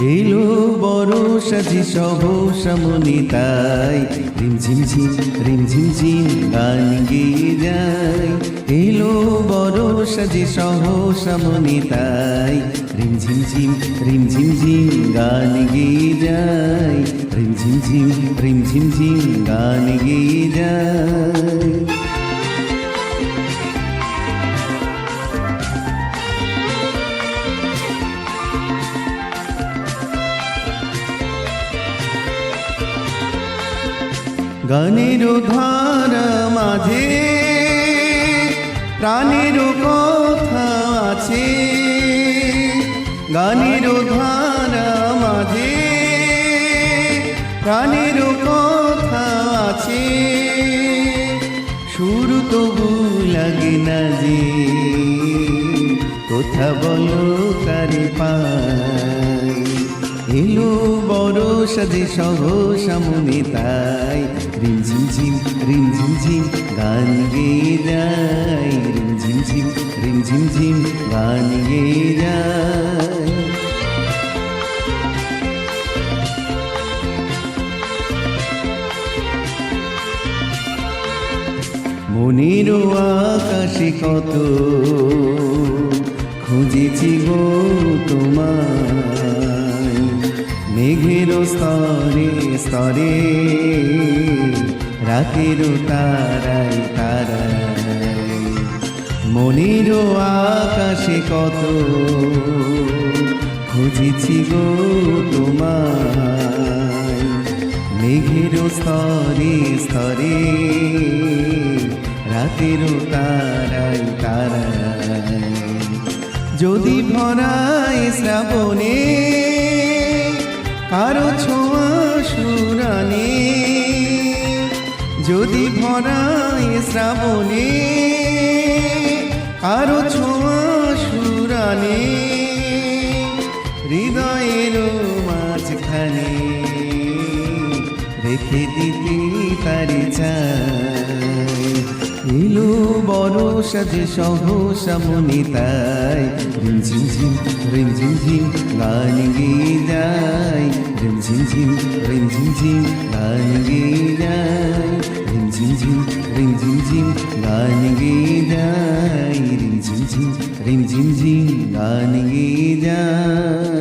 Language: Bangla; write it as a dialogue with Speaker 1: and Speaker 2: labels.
Speaker 1: এলো বড় সাজি সহ সামনি তাই। রিম ঝিম ঝিম, রিম ঝিম ঝিম গান গেয়ে যায়। এলো বড় সাজি সহ সামনি তাই। রিম ঝিম ঝিম, রিম ঝিম ঝিম গান গেয়ে যায়। রিম ঝিম ঝিম, রিম ঝিম ঝিম গান গেয়ে যায়। গানের ধারা মাঝে, প্রাণের কথা আছে। গানের ধারা মাঝে, প্রাণের কথা আছে। সুর তবু লাগে না যে, কোথা বলো তারে পাই এলো বড় সাজে সহ সামনে তাই। রিম ঝিম ঝিম, রিম ঝিম গান গেয়ে যায়। রিম ঝিম ঝিম, রিম ঝিম, গান গেয়ে যায়। মনের আকাশে কত খুঁজেছি গো তোমায়। মেঘের স্তরে স্তরে রাতের তারাই তারাই মনের আকাশে কত খুঁজেছি গো তোমায়। মেঘের স্তরে স্তরে রাতের তারাই তারাই যদি ভরায় শ্রাবণে কারও ছোঁয়া সুরানে যদি ভরায় শ্রাবণে কারও ছোঁয়া সুরানে হৃদয়ের মাঝখানে রেখে দিতে পারি এলো বড় সাজে সহ সামনে তাই, রিম ঝিম ঝিম ঝিম, গান গেয়ে যায়। rinzin, rinzin zin, langiday. Rinzin zin, rinzin zin, langiday. Rinzin zin, rinzin zin, langiday.